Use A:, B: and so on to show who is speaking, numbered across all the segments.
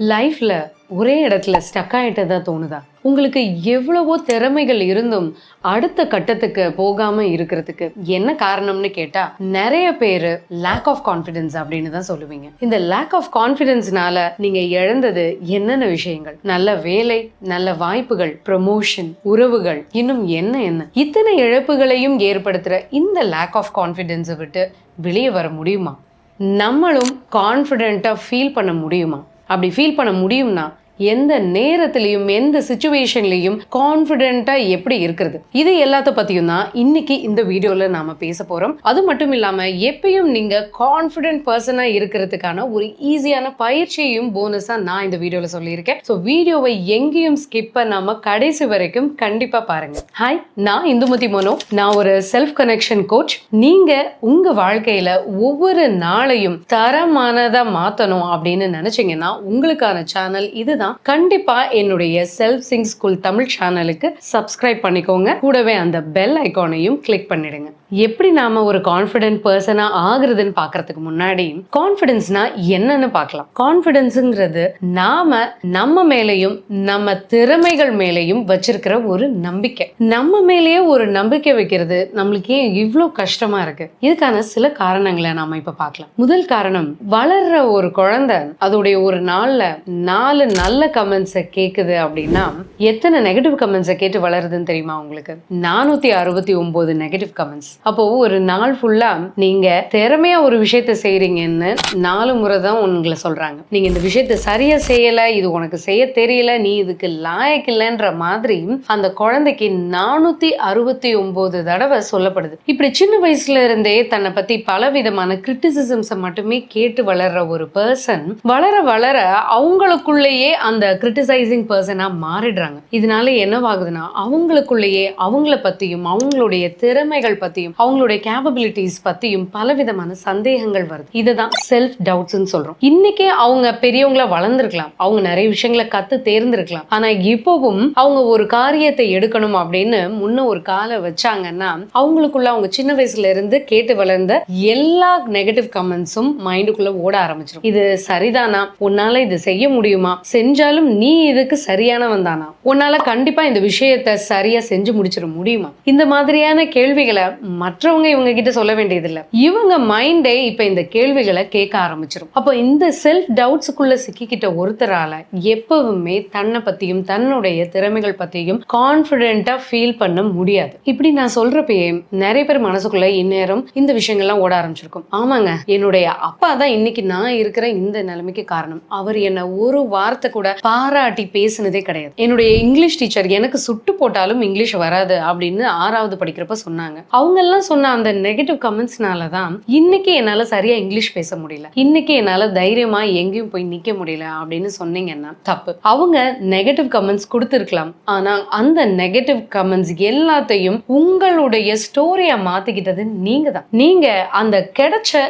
A: லைஃப்ல ஒரே இடத்துல ஸ்டக் ஆயிட்டதா தோணுதா? உங்களுக்கு எவ்வளவோ திறமைகள் இருந்தும் அடுத்த கட்டத்துக்கு போகாம இருக்கிறதுக்கு என்ன காரணம்னு கேட்டா நிறைய பேர் லேக் ஆஃப் கான்ஃபிடென்ஸ் அப்படின்னு தான் சொல்லுவீங்க. இந்த லேக் ஆஃப் கான்ஃபிடன்ஸ்னால நீங்க இழந்தது என்னென்ன விஷயங்கள்? நல்ல வேலை நல்ல வாய்ப்புகள் ப்ரமோஷன் உறவுகள் இன்னும் என்ன என்ன? இத்தனை இழப்புகளையும் ஏற்படுத்துற இந்த லேக் ஆஃப் கான்ஃபிடென்ஸை விட்டு வெளியே வர முடியுமா? நம்மளும் கான்ஃபிடென்ட்டாக ஃபீல் பண்ண முடியுமா? அப்படி ஃபீல் பண்ண முடியும்னா எந்த நேரத்திலையும் எந்த சுச்சுவேஷன்லையும் கான்ஃபிடென்ட்டாக எப்படி இருக்கிறது? இது எல்லாத்த பற்றியும் தான் இன்னைக்கு இந்த வீடியோவில் நாம் பேச போகிறோம் அது மட்டும் இல்லாமல் எப்பயும் நீங்கள் கான்ஃபிடென்ட் பர்சனாக இருக்கிறதுக்கான ஒரு ஈஸியான பயிற்சியையும் போனஸாக நான் இந்த வீடியோவில் சொல்லியிருக்கேன். ஸோ வீடியோவை எங்கேயும் ஸ்கிப் பண்ணாமல் கடைசி வரைக்கும் கண்டிப்பாக பாருங்கள் ஹாய் நான் இந்துமதி மனோ. நான் ஒரு செல்ஃப் கனெக்ஷன் கோச் நீங்கள் உங்கள் வாழ்க்கையில் ஒவ்வொரு நாளையும் தரமானதாக மாற்றணும் அப்படின்னு நினச்சிங்கன்னா உங்களுக்கான சேனல் இதுதான் கண்டிப்பா என்னுடைய செல்ஃப் சிங் ஸ்கூல் தமிழ் சேனலுக்கு சப்ஸ்கிரைப் பண்ணிக்கோங்க. கூடவே அந்த பெல் ஐக்கானையும் கிளிக் பண்ணிடுங்க. எப்படி நாம ஒரு கான்ஃபிடென்ட் பர்சனா ஆகுறதுன்னு பார்க்கறதுக்கு முன்னாடி கான்ஃபிடென்ஸ்னா என்னன்னு பார்க்கலாம். கான்ஃபிடென்ஸுங்கிறது நாம நம்ம மேலேயும் நம்ம திறமைகள் மேலையும் வச்சிருக்கிற ஒரு நம்பிக்கை. நம்ம மேலேயே ஒரு நம்பிக்கை வைக்கிறது நம்மளுக்கு ஏன் இவ்வளோ கஷ்டமா இருக்கு? இதுக்கான சில காரணங்களை நாம இப்ப பார்க்கலாம். முதல் காரணம் வளர்ற ஒரு குழந்தை அதோடைய ஒரு நாள்ல நாலு நல்ல கமெண்ட்ஸை கேக்குது அப்படின்னா எத்தனை நெகட்டிவ் கமெண்ட்ஸை கேட்டு வளருதுன்னு தெரியுமா உங்களுக்கு? நானூத்தி அறுபத்தி ஒன்பது நெகட்டிவ் கமெண்ட்ஸ் அப்போ ஒரு நாள் ஃபுல்லா நீங்க திறமையா ஒரு விஷயத்த செய்யறீங்கன்னு நாலு முறை தான் உங்களை சொல்றாங்க. நீங்க இந்த விஷயத்த சரியா செய்யல இது உனக்கு செய்ய தெரியல நீ இதுக்கு லாயக் இல்லைன்ற மாதிரி அந்த குழந்தைக்கு நானூத்தி அறுபத்தி ஒன்பது தடவை சொல்லப்படுது. இப்படி சின்ன வயசுல இருந்தே தன்னை பத்தி பல விதமான கிரிட்டிசிசம்ஸை மட்டுமே கேட்டு வளர்ற ஒரு பர்சன் வளர வளர அவங்களுக்குள்ளேயே அந்த கிரிட்டிசைசிங் பர்சனா மாறிடுறாங்க. இதனால என்னவாகுதுன்னா அவங்களுக்குள்ளேயே அவங்கள பத்தியும் அவங்களுடைய திறமைகள் பற்றியும் அவங்களுடைய கேப்பபிலிட்டிஸ் பத்தியும் பலவிதமான சந்தேகங்கள் வருது. இதுதான் செல்ஃப் டவுட்ஸ்ன்னு சொல்றோம். இன்னைக்கே அவங்க பெரியவங்களா வளர்ந்துருக்கலாம். அவங்க நிறைய விஷயங்களை கத்து தேர்ந்திருக்கலாம். ஆனா இப்போவும் அவங்க ஒரு காரியத்தை எடுக்கணும் அப்படின்னு முன்ன ஒரு காலை வச்சாங்கன்னா அவங்களுக்குள்ள அவங்க சின்ன வயசுல இருந்து கேட்டு வளர்ந்த எல்லா நெகட்டிவ் கமெண்ட்ஸும் மைண்டுக்குள்ள ஓட ஆரம்பிச்சிடும் இது சரிதானா? உன்னால இது செய்ய முடியுமா? செஞ்சாலும் நீ இதுக்கு சரியானவன் தானா? உன்னால கண்டிப்பா இந்த விஷயத்த சரியா செஞ்சு முடிச்சிட முடியுமா? இந்த மாதிரியான கேள்விகளை மற்றவங்க இவங்க கிட்ட சொல்ல வேண்டியதில்லை. இவங்க மைண்டே இப்போ இந்த கேள்விகளை கேட்க ஆரம்பிச்சிடும் அப்போ இந்த செல்ஃப் டவுட்ஸுக்குள்ள சிக்கிக்கிட்ட ஒருத்தரால எப்பவுமே தன்னை பத்தியும் தன்னுடைய திறமைகள் பத்தியும் கான்பிடென்ட்டா ஃபீல் பண்ண முடியாது. இப்படி நான் சொல்றப்பயே நிறைய பேர் மனசுக்குள்ள இந்நேரம் இந்த விஷயங்கள்லாம் ஓட ஆரம்பிச்சிருக்கும். ஆமாங்க என்னுடைய அப்பா தான் இன்னைக்கு நான் இருக்கிற இந்த நிலைமைக்கு காரணம். அவர் என்ன ஒரு வார்த்தை கூட பாராட்டி பேசினதே கிடையாது. என்னுடைய இங்கிலீஷ் டீச்சர் எனக்கு சுட்டு போட்டாலும் இங்கிலீஷ் வராது அப்படின்னு ஆறாவது படிக்கிறப்ப சொன்னாங்க. அவங்க எல்லாம் சொன்ன அந்த நெகட்டிவ் கமெண்ட்ஸ்னால தான் இன்னைக்கு என்னால சரியா இங்கிலீஷ் பேச முடியல. இன்னைக்கு என்னால தைரியமா எங்கேயும் போய் நிக்க முடியல அப்படின்னு சொன்னீங்கன்னா தப்பு. அவங்க நெகட்டிவ் கமெண்ட்ஸ் கொடுத்துருக்கலாம். ஆனா அந்த நெகட்டிவ் கமெண்ட்ஸ் எல்லாத்தையும் உங்களுடைய ஸ்டோரியை மாத்திக்கிட்டது நீங்கள் தான் நீங்க அந்த கிடைச்ச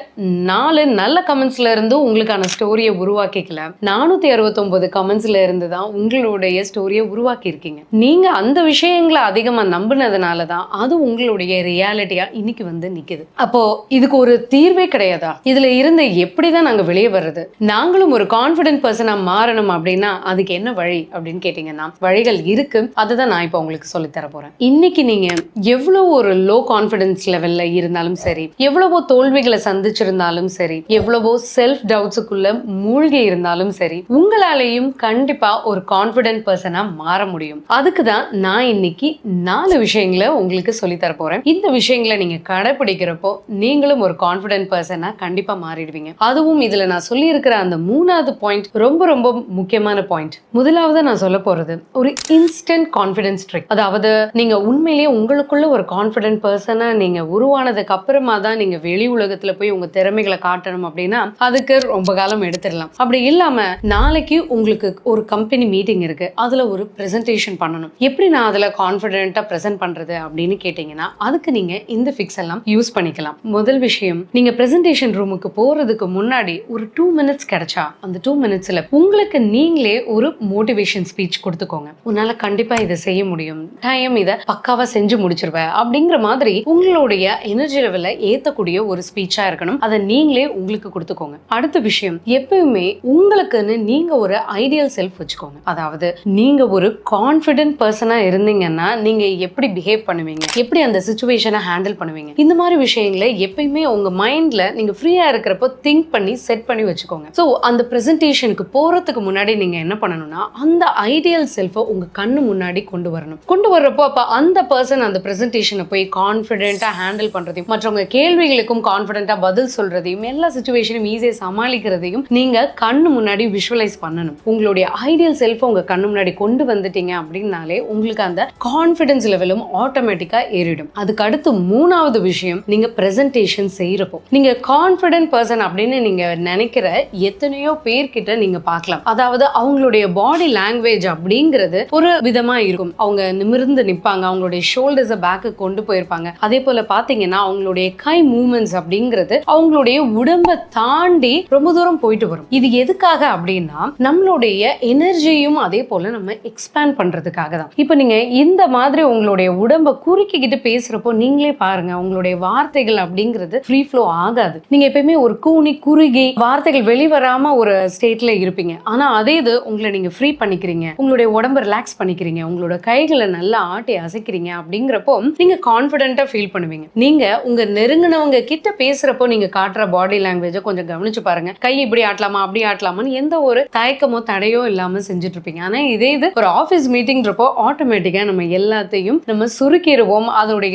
A: நாலு நல்ல கமெண்ட்ஸ்ல இருந்து உங்களுக்கான ஸ்டோரியை உருவாக்கிக்கல. நானூத்தி அறுபத்தொம்போது கமெண்ட்ஸ்ல இருந்து தான் உங்களுடைய ஸ்டோரியை உருவாக்கி இருக்கீங்க நீங்க அந்த விஷயங்களை அதிகமா நம்பினதுனால தான் அது உங்களுடைய ரியாலிட்டி ரியாலிட்டியா இன்னைக்கு வந்து நிக்குது. அப்போ இதுக்கு ஒரு தீர்வே கிடையாதா? இதுல இருந்து எப்படிதான் நாங்க வெளியே வர்றது? நாங்களும் ஒரு கான்பிடென்ட் பர்சனா மாறணும் அப்படின்னா அதுக்கு என்ன வழி அப்படின்னு கேட்டீங்கன்னா வழிகள் இருக்கு. அதுதான் நான் இப்போ உங்களுக்கு சொல்லித்தர போறேன். இன்னைக்கு நீங்க எவ்வளவு ஒரு லோ கான்பிடன்ஸ் லெவல்ல இருந்தாலும் சரி எவ்வளவோ தோல்விகளை சந்திச்சிருந்தாலும் சரி எவ்வளவோ செல்ஃப் டவுட்ஸுக்குள்ள மூழ்கி இருந்தாலும் சரி உங்களாலேயும் கண்டிப்பா ஒரு கான்பிடென்ட் பர்சனா மாற முடியும். அதுக்கு தான் நான் இன்னைக்கு நாலு விஷயங்களை உங்களுக்கு சொல்லித்தர போறேன். இந்த விஷயங்களை நீங்க கடைபிடிக்கிறப்போ நீங்களும் ஒரு கான்பிடென்ட் பர்சனா கண்டிப்பா மாறிடுவீங்க. அதுவும் இதுல நான் சொல்லியிருக்கிற அந்த மூணாவது பாயிண்ட் ரொம்ப ரொம்ப முக்கியமான பாயிண்ட் முதலாவது நான் சொல்ல போறது ஒரு இன்ஸ்டன்ட் கான்ஃபிடன்ஸ் ட்ரிக் அதாவது நீங்க உண்மையிலேயே உங்களுக்குள்ள ஒரு கான்ஃபிடென்ட் பர்சனா நீங்க உருவானதுக்கு அப்புறமா தான் நீங்க வெளி உலகத்துல போய் உங்க திறமைகளை காட்டணும் அப்படின்னா அதுக்கு ரொம்ப காலம் எடுத்துடலாம். அப்படி இல்லாம நாளைக்கு உங்களுக்கு ஒரு கம்பெனி மீட்டிங் இருக்கு அதுல ஒரு பிரசன்டேஷன் பண்ணணும். எப்படி நான் அதுல கான்ஃபிடென்ட்டாக ப்ரெசென்ட் பண்றது அப்படின்னு கேட்டீங்கன்னா அதுக்கு நீங்க இந்த ஃபிக்ஸ் எல்லாம் யூஸ் பண்ணிக்கலாம். முதல் விஷயம் நீங்க பிரசன்டேஷன் ரூமுக்கு போறதுக்கு முன்னாடி ஒரு டூ மினிட்ஸ் கிடைச்சா அந்த டூ மினிட்ஸ்ல உங்களுக்கு நீங்களே ஒரு மோட்டிவேஷன் ஸ்பீச் கொடுத்துக்கோங்க. உன்னால கண்டிப்பா இதை செய்ய முடியும். டைம் இதை பக்காவா செஞ்சு முடிச்சிருவேன் அப்படிங்கிற மாதிரி உங்களுடைய எனர்ஜி லெவல ஏத்தக்கூடிய ஒரு ஸ்பீச்சா இருக்கணும். அதை நீங்களே உங்களுக்கு கொடுத்துக்கோங்க. அடுத்த விஷயம் எப்பயுமே உங்களுக்குன்னு நீங்க ஒரு ஐடியல் செல்ஃப் வச்சுக்கோங்க. அதாவது நீங்க ஒரு கான்ஃபிடென்ட் பர்சனா இருந்தீங்கன்னா நீங்க எப்படி பிஹேவ் பண்ணுவீங்க? எப்படி அந்த சுச்சுவேஷனை ஹேண்டில் பண்ணுவீங்க. இந்த மாதிரி விஷயங்களை எப்பயுமே உங்க மைண்ட்ல நீங்க ஃப்ரீயா இருக்கிறப்போ திங்க் பண்ணி செட் பண்ணி வச்சுக்கோங்க. ஸோ அந்த ப்ரெசன்டேஷனுக்கு போறதுக்கு முன்னாடி நீங்க என்ன பண்ணணும்னா அந்த ஐடியல் செல்ஃபை உங்க கண்ணு முன்னாடி கொண்டு வரணும். கொண்டு வர்றப்போ அப்ப அந்த பர்சன் அந்த ப்ரெசன்டேஷனை போய் கான்ஃபிடென்ட்டாக ஹேண்டில் பண்றதையும் மற்றவங்க கேள்விகளுக்கும் கான்ஃபிடென்ட்டாக பதில் சொல்றதையும் எல்லா சுச்சுவேஷனும் ஈஸியாக சமாளிக்கிறதையும் நீங்க கண்ணு முன்னாடி விஷுவலைஸ் பண்ணணும். உங்களுடைய ஐடியல் செல்ஃபை உங்க கண்ணு முன்னாடி கொண்டு வந்துட்டீங்க அப்படின்னாலே உங்களுக்கு அந்த கான்ஃபிடன்ஸ் லெவலும் ஆட்டோமேட்டிக்கா ஏறிடும். அதுக்கு அடுத்து மூணாவது விஷயம் நீங்க பிரசன்டேஷன் செய்யறப்போ. நீங்க கான்ஃபிடென்ட் பர்சன் அப்படின்னு நீங்க நினைக்கிற எத்தனையோ பேர்கிட்ட நீங்க பார்க்கலாம். அதாவது அவங்களுடைய பாடி லாங்குவேஜ் அப்படிங்கிறது ஒரு விதமா இருக்கும். அவங்க நிமிர்ந்து நிப்பாங்க அவங்களுடைய ஷோல்டர்ஸை பேக்கு கொண்டு போயிருப்பாங்க. அதே போல பாத்தீங்கன்னா அவங்களுடைய கை மூமெண்ட்ஸ் அப்படிங்கிறது அவங்களுடைய உடம்பை தாண்டி ரொம்ப தூரம் போயிட்டு வரும். இது எதுக்காக அப்படின்னா நம்மளுடைய எனர்ஜியும் அதே போல நம்ம எக்ஸ்பேண்ட் பண்றதுக்காக தான். இப்போ நீங்க இந்த மாதிரி உங்களுடைய உடம்பை குறுக்கிக்கிட்டு பேசுறப்போ நீங்களே பாருங்க உங்களுடைய வார்த்தைகள் அப்படிங்கிறது ஃப்ரீ ஃப்ளோ ஆகாது. நீங்க எப்பயுமே ஒரு கூணி குறுகி வார்த்தைகள் வெளிவராம ஒரு ஸ்டேட்ல இருப்பீங்க. ஆனா அதே இது உங்களை நீங்க ஃப்ரீ பண்ணிக்கிறீங்க. உங்களுடைய உடம்பை ரிலாக்ஸ் பண்ணிக்கிறீங்க. உங்களோட கைகளை நல்லா ஆட்டி அசைக்கிறீங்க அப்படிங்கிறப்போ நீங்க கான்பிடென்ட்டா ஃபீல் பண்ணுவீங்க. நீங்க உங்க நெருங்கினவங்க கிட்ட பேசுறப்போ நீங்க காட்டுற பாடி லாங்குவேஜை கொஞ்சம் கவனிச்சு பாருங்க. கை இப்படி ஆட்டலாமா அப்படி ஆட்டலாமான்னு எந்த ஒரு தயக்கமோ தடையோ இல்லாம செஞ்சுட்டு இருப்பீங்க ஆனா இதே இது ஒரு ஆஃபீஸ் மீட்டிங்ன்றப்போ ஆட்டோமேட்டிக்கா நம்ம எல்லாத்தையும் நம்ம சுருக்கிடுவோம். அதோடைய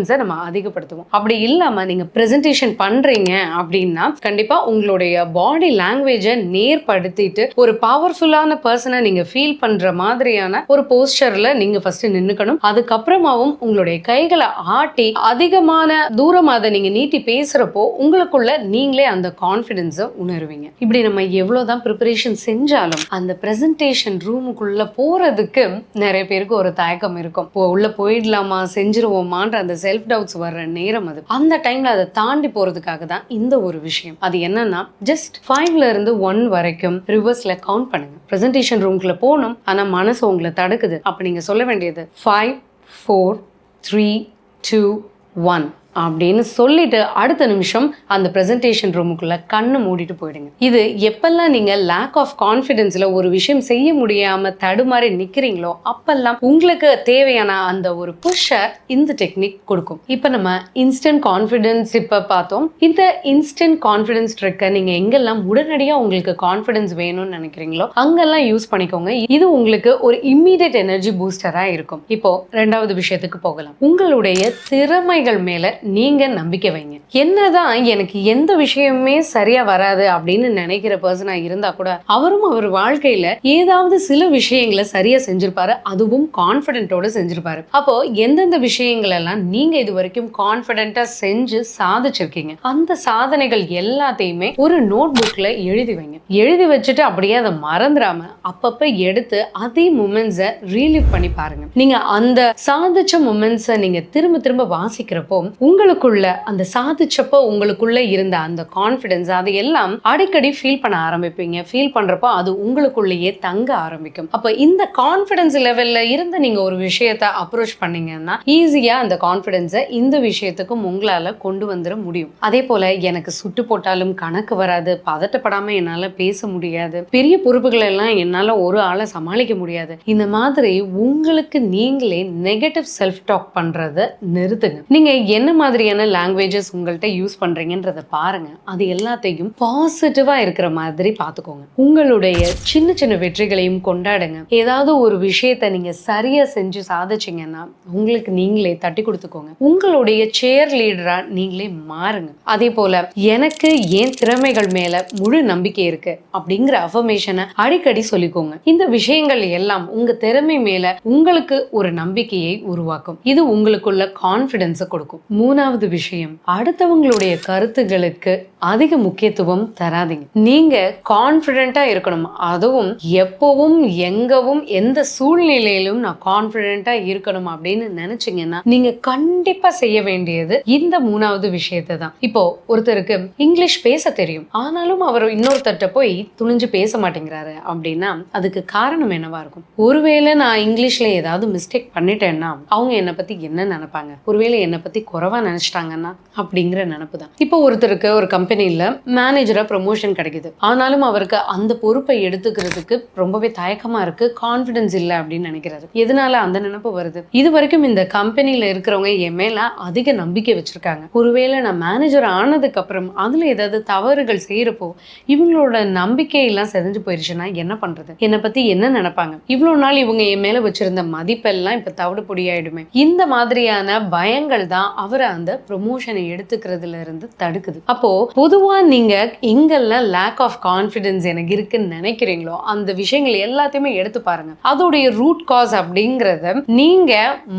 A: லிமிடேஷன்ஸை நம்ம அதிகப்படுத்துவோம். அப்படி இல்லாம நீங்க ப்ரெசன்டேஷன் பண்றீங்க அப்படின்னா கண்டிப்பா உங்களுடைய பாடி லாங்குவேஜை நேர்படுத்திட்டு ஒரு பவர்ஃபுல்லான பர்சனை நீங்க ஃபீல் பண்ற மாதிரியான ஒரு போஸ்டர்ல நீங்க ஃபர்ஸ்ட் நின்னுக்கணும். அதுக்கப்புறமாவும் உங்களுடைய கைகளை ஆட்டி அதிகமான தூரம் அதை நீங்க நீட்டி பேசுறப்போ உங்களுக்குள்ள நீங்களே அந்த கான்ஃபிடென்ஸை உணருவீங்க. இப்படி நம்ம எவ்வளோதான் ப்ரிப்பரேஷன் செஞ்சாலும் அந்த ப்ரெசன்டேஷன் ரூமுக்குள்ள போறதுக்கு நிறைய பேருக்கு ஒரு தயக்கம் இருக்கும். இப்போ உள்ள போயிடலாமா செஞ்சிருவோமான்ற அந்த செல்ஃப் டவுட்ஸ் வர்ற நேரம் அது. அந்த டைம்ல அதை தாண்டி போறதுக்காக தான் இந்த ஒரு விஷயம். அது என்னன்னா ஜஸ்ட் ஃபைவ்ல இருந்து ஒன் வரைக்கும் ரிவர்ஸ்ல கவுண்ட் பண்ணுங்க. பிரசன்டேஷன் ரூம்குள்ள போகணும் ஆனா மனசு உங்களை தடுக்குது. அப்ப நீங்க சொல்ல வேண்டியது five four three two one அப்படின்னு சொல்லிட்டு அடுத்த நிமிஷம் அந்த ப்ரெசன்டேஷன் ரூமுக்குள்ளே கண்ணு மூடிட்டு போயிடுங்க. இது எப்பெல்லாம் நீங்கள் லேக் ஆஃப் கான்ஃபிடென்ஸில் ஒரு விஷயம் செய்ய முடியாமல் தடுமாறி நிற்கிறீங்களோ அப்பெல்லாம் உங்களுக்கு தேவையான அந்த ஒரு புஷ்ஷை இந்த டெக்னிக் கொடுக்கும். இப்போ நம்ம இன்ஸ்டன்ட் கான்ஃபிடென்ஸ் இப்போ பார்த்தோம். இந்த இன்ஸ்டன்ட் கான்ஃபிடென்ஸ் ட்ரிக்கை நீங்கள் எங்கெல்லாம் உடனடியாக உங்களுக்கு கான்ஃபிடென்ஸ் வேணும்னு நினைக்கிறீங்களோ அங்கெல்லாம் யூஸ் பண்ணிக்கோங்க. இது உங்களுக்கு ஒரு இம்மீடியட் எனர்ஜி பூஸ்டராக இருக்கும். இப்போ ரெண்டாவது விஷயத்துக்கு போகலாம். உங்களுடைய திறமைகள் மேலே நீங்க நம்பிக்கை வைங்க. என்னதான் எனக்கு எந்த விஷயமே சரியா வராது அப்படின்னு நினைக்கிற பர்சனா இருந்தா கூட அவரும் அவர் வாழ்க்கையில ஏதாவது சில விஷயங்களை சரியா செஞ்சிருப்பாரு. அதுவும் கான்ஃபிடென்ட்டோட செஞ்சிருப்பாரு. அப்போ எந்தெந்த விஷயங்கள் எல்லாம் நீங்க இது வரைக்கும் கான்ஃபிடென்ட்டாக செஞ்சு சாதிச்சிருக்கீங்க? அந்த சாதனைகள் எல்லாத்தையுமே ஒரு நோட் புக்ல எழுதி வைங்க. எழுதி வச்சுட்டு அப்படியே அதை மறந்துடாம அப்பப்போ எடுத்து அதே மூமெண்ட்ஸை ரீலிவ் பண்ணி பாருங்க. நீங்க அந்த சாதிச்ச மூமெண்ட்ஸை நீங்க திரும்ப திரும்ப வாசிக்கிறப்போ உங்களுக்குள்ள அந்த சாதிச்சப்போ உங்களுக்குள்ள இருந்த அந்த கான்ஃபிடென்ஸ் அது எல்லாம் அடிக்கடி ஃபீல் பண்ண ஆரம்பிப்பீங்க. ஃபீல் பண்றப்போ அது உங்களுக்குள்ளேயே தங்க ஆரம்பிக்கும். அப்போ இந்த கான்ஃபிடென்ஸ் லெவல்ல இருந்து நீங்க ஒரு விஷயத்த அப்ரோச் பண்ணீங்கன்னா ஈஸியா அந்த கான்ஃபிடென்ஸை இந்த விஷயத்துக்கும் உங்களால கொண்டு வந்துட முடியும். அதே போல எனக்கு சுட்டு போட்டாலும் கணக்கு வராது பதட்டப்படாம என்னால பேச முடியாது பெரிய பொறுப்புகள் எல்லாம் என்னால ஒரு ஆளை சமாளிக்க முடியாது. இந்த மாதிரி உங்களுக்கு நீங்களே நெகட்டிவ் செல்ஃப் டாக் பண்றதை நிறுத்துங்க. நீங்க என்ன மாதிரியான லாங்குவேஜஸ் உங்கள்கிட்ட யூஸ் பண்றீங்கன்றத பாருங்க. அது எல்லாத்தையும் பாசிட்டிவா இருக்கிற மாதிரி பார்த்துக்கோங்க. உங்களுடைய சின்ன சின்ன வெற்றிகளையும் கொண்டாடுங்க. ஏதாவது ஒரு விஷயத்தை நீங்க சரியா செஞ்சு சாதிச்சீங்கன்னா உங்களுக்கு நீங்களே தட்டி கொடுத்துக்கோங்க. உங்களுடைய சேர் லீடரா நீங்களே மாறுங்க. அதே போல எனக்கு ஏன் திறமைகள் மேல முழு நம்பிக்கை இருக்கு அப்படிங்கிற அஃபர்மேஷனை அடிக்கடி சொல்லிக்கோங்க. இந்த விஷயங்கள் எல்லாம் உங்க திறமை மேல உங்களுக்கு ஒரு நம்பிக்கையை உருவாக்கும். இது உங்களுக்குள்ள கான்ஃபிடன்ஸை கொடுக்கும். மூணாவது விஷயம் அடுத்தவங்களுடைய கருத்துகளுக்கு அதிக முக்கியத்துவம் தராதீங்க. நீங்க கான்பிடென்ட்டா இருக்கணும். அதுவும் எப்பவும் எங்கவும் எந்த சூழ்நிலையிலும் நான் கான்பிடென்ட்டா இருக்கணும் அப்படின்னு நினைச்சீங்கன்னா நீங்க கண்டிப்பா செய்ய வேண்டியது இந்த மூணாவது விஷயத்தை தான். இப்போ ஒருத்தருக்கு இங்கிலீஷ் பேச தெரியும். ஆனாலும் அவர் இன்னொருத்தர்கிட்ட போய் துணிஞ்சு பேச மாட்டேங்கிறாரு அப்படின்னா அதுக்கு காரணம் என்னவா இருக்கும்? ஒருவேளை நான் இங்கிலீஷ்ல ஏதாவது மிஸ்டேக் பண்ணிட்டேன்னா அவங்க என்னை பத்தி என்ன நினைப்பாங்க? ஒருவேளை என்னை பத்தி குறைவா நினைச்சிட்டாங்கன்னா அப்படிங்கிற நினப்பு தான். இப்போ ஒருத்தருக்கு ஒரு கம்பெனியில் மேனேஜரா ப்ரொமோஷன் கிடைக்குது. ஆனாலும் அவருக்கு அந்த பொறுப்பை எடுத்துக்கிறதுக்கு ரொம்பவே தயக்கமா இருக்கு கான்ஃபிடென்ஸ் இல்லை அப்படின்னு நினைக்கிறாரு. எதனால அந்த நினைப்பு வருது? இது வரைக்கும் இந்த கம்பெனியில இருக்கிறவங்க என் மேல அதிக நம்பிக்கை வச்சிருக்காங்க. ஒருவேளை நான் மேனேஜர் ஆனதுக்கு அப்புறம் அதுல ஏதாவது தவறுகள் செய்யறப்போ இவங்களோட நம்பிக்கையெல்லாம் செதஞ்சு போயிருச்சுன்னா என்ன பண்றது? என்னை பத்தி என்ன நினைப்பாங்க? இவ்வளவு நாள் இவங்க என் மேல வச்சிருந்த மதிப்பெல்லாம் இப்போ தவிடு பொடியாயிடுமே இந்த மாதிரியான பயங்கள் தான் அவரை அந்த ப்ரொமோஷனை எடுத்துக்கிறதுல இருந்து தடுக்குது. அப்போ பொதுவா நீங்க எங்கெல்லாம் லேக் ஆஃப் கான்ஃபிடென்ஸ் எனக்கு இருக்குன்னு நினைக்கிறீங்களோ அந்த விஷயங்கள் எல்லாத்தையுமே எடுத்து பாருங்க. அதோடைய ரூட் காஸ் அப்படிங்கறத நீங்க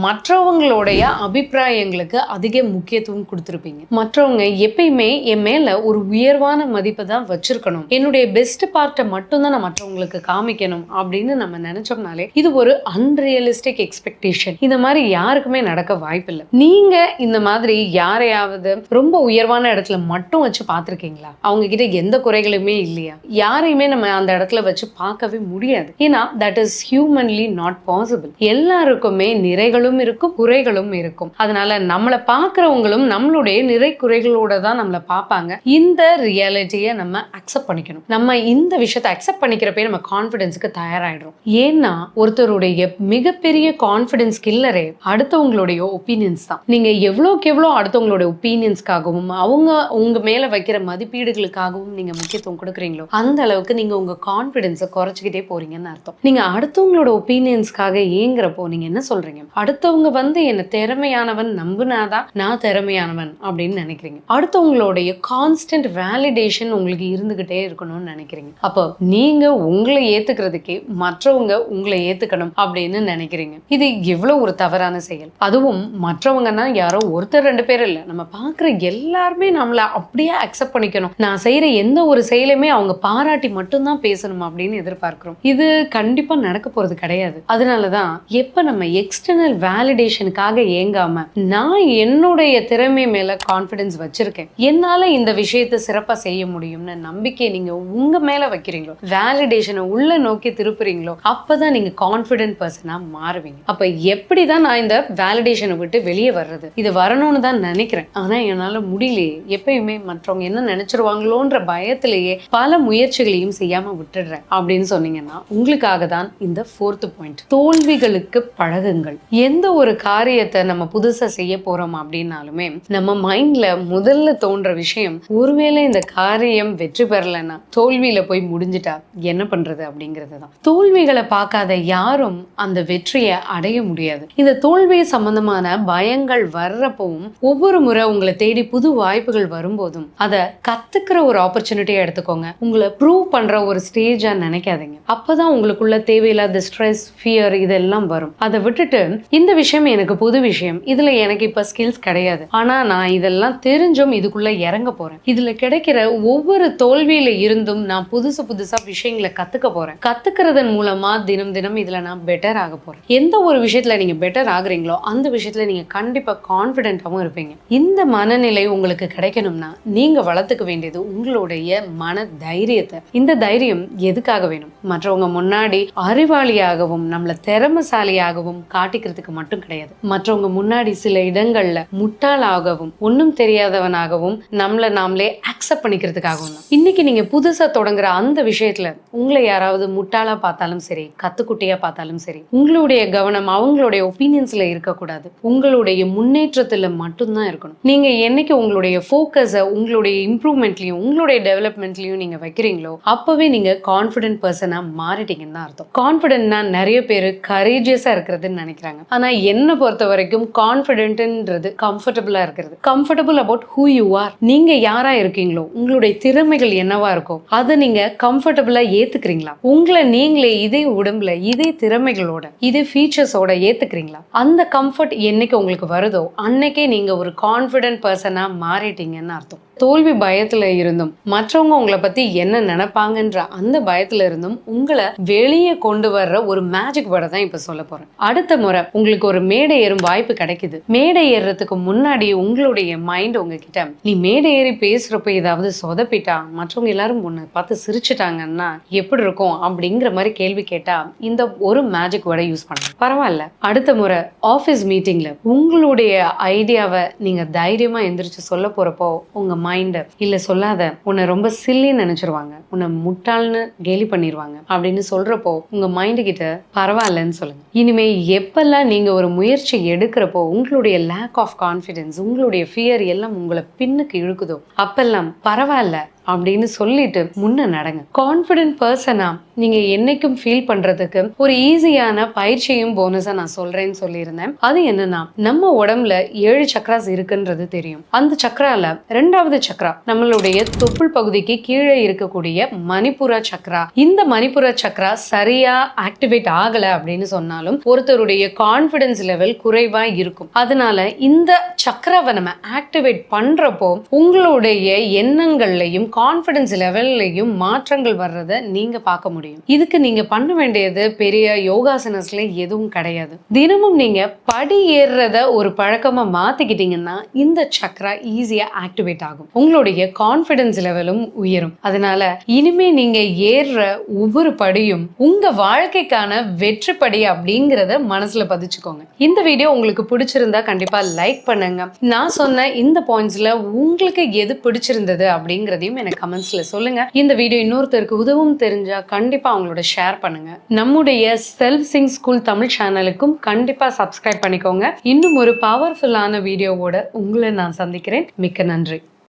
A: மற்றவங்களுடைய அபிப்பிராயங்களுக்கு அதிக முக்கியத்துவம் கொடுத்துருப்பீங்க. மற்றவங்க எப்பயுமே என் மேல ஒரு உயர்வான மதிப்பை தான் வச்சிருக்கணும். என்னுடைய பெஸ்ட் பார்ட்டை மட்டும்தான் நான் மற்றவங்களுக்கு காமிக்கணும் அப்படின்னு நம்ம நினைச்சோம்னாலே இது ஒரு அன்ரியலிஸ்டிக் எக்ஸ்பெக்டேஷன் இந்த மாதிரி யாருக்குமே நடக்க வாய்ப்பில்லை. நீங்க இந்த மாதிரி யாரையாவது ரொம்ப உயர்வான இடத்துல மட்டும் வச்சு பார்த்துருக்கீங்களா? அவங்க கிட்ட எந்த குறைகளுமே இல்லையா? யாரையுமே நம்ம அந்த இடத்துல வச்சு பார்க்கவே முடியாது. ஏன்னா that is humanly not possible எல்லாருக்குமே நிறைகளும் இருக்கும் குறைகளும் இருக்கும். அதனால நம்மளை பார்க்குறவங்களும் நம்மளுடைய நிறை குறைகளோட தான் நம்மளை பார்ப்பாங்க. இந்த ரியாலிட்டியை நம்ம அக்செப்ட் பண்ணிக்கணும். நம்ம இந்த விஷயத்தை அக்செப்ட் பண்ணிக்கிறப்பே நம்ம கான்ஃபிடென்ஸுக்கு தயாராகிடும் ஏன்னா ஒருத்தருடைய மிகப்பெரிய கான்ஃபிடென்ஸ் கில்லரே அடுத்தவங்களுடைய ஒப்பீனியன்ஸ் தான். நீங்க எவ்வளோக்கு எவ்வளோ அடுத்தவங்களுடைய ஒப்பீனியன்ஸ்க்காகவும் அவங்க உங்க மேல வைக்கிற மதிப்பீடுகளுக்காகவும் நீங்க முக்கியத்துவம் கொடுக்குறீங்களோ அந்த அளவுக்கு நீங்க உங்க கான்ஃபிடென்ஸை குறைச்சிக்கிட்டே போறீங்கன்னு அர்த்தம். நீங்க அடுத்தவங்களோட ஒப்பீனியன்ஸ்க்காக ஏங்குறப்போ நீங்க என்ன சொல்றீங்க? அடுத்தவங்க வந்து என்ன திறமையானவன் நம்புனாதான் நான் திறமையானவன் அப்படின்னு நினைக்கிறீங்க. அடுத்தவங்களுடைய கான்ஸ்டன்ட் வேலிடேஷன் உங்களுக்கு இருந்துகிட்டே இருக்கணும்னு நினைக்கிறீங்க. அப்போ நீங்க உங்களை ஏத்துக்கிறதுக்கே மற்றவங்க உங்களை ஏத்துக்கணும் அப்படின்னு நினைக்கிறீங்க. இது எவ்வளவு ஒரு தவறான செயல். அதுவும் மற்றவங்கன்னா யாரோ ஒருத்தர் ரெண்டு பேர் இல்லை. நம்ம பார்க்குற எல்லாருமே நம்மளை அப்படியே அக்செப்ட் பண்ணிக்கணும். நான் செய்யற எந்த ஒரு செயலையுமே அவங்க பாராட்டி மட்டும்தான் பேசணும் அப்படின்னு எதிர்பார்க்குறோம். இது கண்டிப்பா நடக்க போறது கிடையாது. அதனாலதான் எப்ப நம்ம எக்ஸ்டர்னல் வேலிடேஷனுக்காக ஏங்காம நான் என்னுடைய திறமை மேல கான்ஃபிடென்ஸ் வச்சிருக்கேன். என்னால இந்த விஷயத்தை சிறப்பா செய்ய முடியும்னு நம்பிக்கை நீங்க உங்க மேல வைக்கிறீங்களோ வேலிடேஷனை உள்ள நோக்கி திருப்புறீங்களோ அப்பதான் நீங்கள் கான்ஃபிடென்ட் பர்சனா மாறுவீங்க. அப்ப எப்படிதான் நான் இந்த வேலிடேஷனை விட்டு வெளியே வர்றது? இது பண்ணணும்னு தான் நினைக்கிறேன். ஆனால் என்னால் முடியலையே. எப்பயுமே மற்றவங்க என்ன நினைச்சிருவாங்களோன்ற பயத்திலேயே பல முயற்சிகளையும் செய்யாம விட்டுடுறேன் அப்படின்னு சொன்னீங்கன்னா உங்களுக்காக தான் இந்த ஃபோர்த் பாயிண்ட் தோல்விகளுக்கு பழகுங்கள். எந்த ஒரு காரியத்தை நம்ம புதுசா செய்ய போறோம் அப்படின்னாலுமே நம்ம மைண்ட்ல முதல்ல தோன்ற விஷயம் ஒருவேளை இந்த காரியம் வெற்றி பெறலைன்னா தோல்வியில போய் முடிஞ்சிட்டா என்ன பண்றது அப்படிங்கிறது தான். தோல்விகளை பார்க்காத யாரும் அந்த வெற்றியை அடைய முடியாது. இந்த தோல்வி சம்பந்தமான பயங்கள் வர்றப்போ இருக்கவும் ஒவ்வொரு முறை உங்களை தேடி புது வாய்ப்புகள் வரும்போதும் அதை கத்துக்கிற ஒரு ஆப்பர்ச்சுனிட்டியா எடுத்துக்கோங்க. உங்களை ப்ரூவ் பண்ற ஒரு ஸ்டேஜா நினைக்காதீங்க. அப்பதான் உங்களுக்குள்ள தேவையில்லாத ஸ்ட்ரெஸ் ஃபியர் இதெல்லாம் வரும். அதை விட்டுட்டு இந்த விஷயம் எனக்கு புது விஷயம். இதுல எனக்கு இப்ப ஸ்கில்ஸ் கிடையாது. ஆனா நான் இதெல்லாம் தெரிஞ்சும் இதுக்குள்ள இறங்க போறேன். இதுல கிடைக்கிற ஒவ்வொரு தோல்வியில இருந்தும் நான் புதுசு புதுசா விஷயங்களை கத்துக்க போறேன். கத்துக்கிறதன் மூலமா தினம் தினம் இதுல நான் பெட்டர் ஆக போறேன். எந்த ஒரு விஷயத்துல நீங்க பெட்டர் ஆகுறீங்களோ அந்த விஷயத்துல நீங்க கண்டிப்பா கான்பிடென்ட்டாவும் இருப்பீங்க. இந்த மனநிலை உங்களுக்கு கிடைக்கணும்னா நீங்க வளர்த்துக்க வேண்டியது உங்களுடைய மன தைரியத்தை இந்த தைரியம் எதுக்காக வேணும்? மற்றவங்க முன்னாடி அறிவாளியாகவும் நம்மள திறமசாலியாகவும் காட்டிக்கிறதுக்கு மட்டும் கிடையாது. மற்றவங்க முன்னாடி சில இடங்கள்ல முட்டாளாகவும் ஒன்றும் தெரியாதவனாகவும் நம்மளை நாமளே அக்செப்ட் பண்ணிக்கிறதுக்காகவும் தான். இன்னைக்கு நீங்க புதுசா தொடங்குற அந்த விஷயத்துல உங்களை யாராவது முட்டாளா பார்த்தாலும் சரி கத்துக்குட்டியா பார்த்தாலும் சரி உங்களுடைய கவனம் அவங்களுடைய ஒப்பீனியன்ஸ்ல இருக்கக்கூடாது. உங்களுடைய முன்னேற்றத்துல மட்டும்தான் இருக்கணும். நீங்க என்னைக்கு உங்களுடைய ஃபோக்கஸை உங்களுடைய இம்ப்ரூவ்மெண்ட்லயும் உங்களுடைய டெவலப்மெண்ட்லயும் நீங்க வைக்கிறீங்களோ அப்பவே நீங்க கான்ஃபிடென்ட் பர்சனா மாறிட்டீங்கன்னு தான் அர்த்தம். கான்ஃபிடென்ட்னா நிறைய பேர் கரேஜியஸா இருக்கிறதுன்னு நினைக்கிறாங்க. ஆனா என்னை பொறுத்த வரைக்கும் கான்ஃபிடென்ட்ன்றது கம்ஃபர்டபுளா இருக்கிறது. Comfortable about who you are நீங்க யாரா இருக்கீங்களோ உங்களுடைய திறமைகள் என்னவா இருக்கோ அதை நீங்க கம்ஃபர்டபுளா ஏத்துக்கிறீங்களா? உங்களை நீங்களே இதே உடம்புல இதே திறமைகளோட இதே ஃபீச்சர்ஸோட ஏத்துக்கிறீங்களா? அந்த கம்ஃபர்ட் என்னைக்கு உங்களுக்கு வருதோ அன்னைக்கு நீங்க ஒரு கான்ஃபிடென்ட் பர்சனா மாறிட்டீங்கன்னு அர்த்தம். தோல்வி பயத்துல இருந்தும் மற்றவங்க உங்களை பத்தி என்ன நினைப்பாங்கன்ற அந்த பயத்துல இருந்தும் உங்களை வெளியே கொண்டு வர்ற ஒரு மேஜிக் வேர்டை தான் இப்ப சொல்ல போறேன். அடுத்த முறை உங்களுக்கு ஒரு மேடை ஏறும் வாய்ப்பு கிடைக்குது. மேடை ஏறுறதுக்கு முன்னாடி உங்களுடைய மைண்ட் உங்ககிட்ட நீ மேடை ஏறி பேசுறப்ப ஏதாவது சொதப்பிட்டா மற்றவங்க எல்லாரும் உன்னை பார்த்து சிரிச்சிட்டாங்கன்னா எப்படி இருக்கும்? அப்படிங்கிற மாதிரி கேள்வி கேட்டா இந்த ஒரு மேஜிக் வேர்டை யூஸ் பண்ணலாம். பரவாயில்ல. அடுத்த முறை ஆஃபீஸ் மீட்டிங்ல உங்களுடைய ஐடியாவை நீங்க தைரியமாக எந்திரிச்சு சொல்ல போறப்போ உங்கள் மைண்டை இல்லை சொல்லாத உன்னை ரொம்ப சில்லின்னு நினச்சிருவாங்க. உன்னை முட்டாள்னு கேலி பண்ணிடுவாங்க அப்படின்னு சொல்றப்போ உங்கள் மைண்டு கிட்ட பரவாயில்லன்னு சொல்லுங்கள் இனிமே எப்பெல்லாம் நீங்கள் ஒரு முயற்சி எடுக்கிறப்போ உங்களுடைய லேக் ஆஃப் கான்ஃபிடென்ஸ் உங்களுடைய ஃபியர் எல்லாம் உங்களை பின்னுக்கு இழுக்குதோ அப்பெல்லாம் பரவாயில்ல அப்படின்னு சொல்லிட்டு முன்ன நடங்க. கான்ஃபிடென்ட் பர்சனா நீங்க என்னைக்கும் ஃபீல் பண்றதுக்கு ஒரு ஈஸியான பயிற்சியும் போனஸா நான் சொல்றேன்னு சொல்லியிருந்தேன். அது என்னன்னா நம்ம உடம்புல ஏழு சக்ராஸ் இருக்குன்றது தெரியும். அந்த சக்ரால ரெண்டாவது சக்ரா நம்மளுடைய தொப்புள் பகுதிக்கு கீழே இருக்கக்கூடிய மணிப்புரா சக்ரா. இந்த மணிப்புரா சக்ரா சரியா ஆக்டிவேட் ஆகல அப்படின்னு சொன்னாலும் ஒருத்தருடைய கான்ஃபிடன்ஸ் லெவல் குறைவா இருக்கும். அதனால இந்த சக்ராவை நம்ம ஆக்டிவேட் பண்றப்போ உங்களுடைய எண்ணங்கள்லையும் கான்ஃபிடன்ஸ் லெவல்லையும் மாற்றங்கள் வர்றதை நீங்க பார்க்க முடியும். இதுக்கு நீங்க பண்ண வேண்டியது பெரிய யோகாசனஸ்ல எதுவும் கிடையாது. தினமும் நீங்க படி ஏறுறத ஒரு பழக்கமா மாத்திக்கிட்டீங்கன்னா இந்த சக்ரா ஈஸியா ஆக்டிவேட் ஆகும். உங்களுடைய கான்ஃபிடன்ஸ் லெவலும் உயரும். அதனால இனிமே நீங்க ஏறுற ஒவ்வொரு படியும் உங்க வாழ்க்கைக்கான வெற்றி படி அப்படிங்கிறத மனசுல பதிச்சுக்கோங்க. இந்த வீடியோ உங்களுக்கு பிடிச்சிருந்தா கண்டிப்பா லைக் பண்ணுங்க. நான் சொன்ன இந்த பாயிண்ட்ஸ்ல உங்களுக்கு எது பிடிச்சிருந்தது அப்படிங்கிறதையும் எனக்கு கமெண்ட்ஸ்ல சொல்லுங்க. இந்த வீடியோ இன்னொருத்தருக்கு உதவும் தெரிஞ்சா கண்டிப்பாக அவங்களோட ஷேர் பண்ணுங்க. நம்முடைய செல்ஃப் சிங் ஸ்கூல் தமிழ் சேனலுக்கும் கண்டிப்பாக சப்ஸ்கிரைப் பண்ணிக்கோங்க. இன்னும் ஒரு பவர்ஃபுல்லான வீடியோவோட உங்களை நான் சந்திக்கிறேன். மிக்க நன்றி.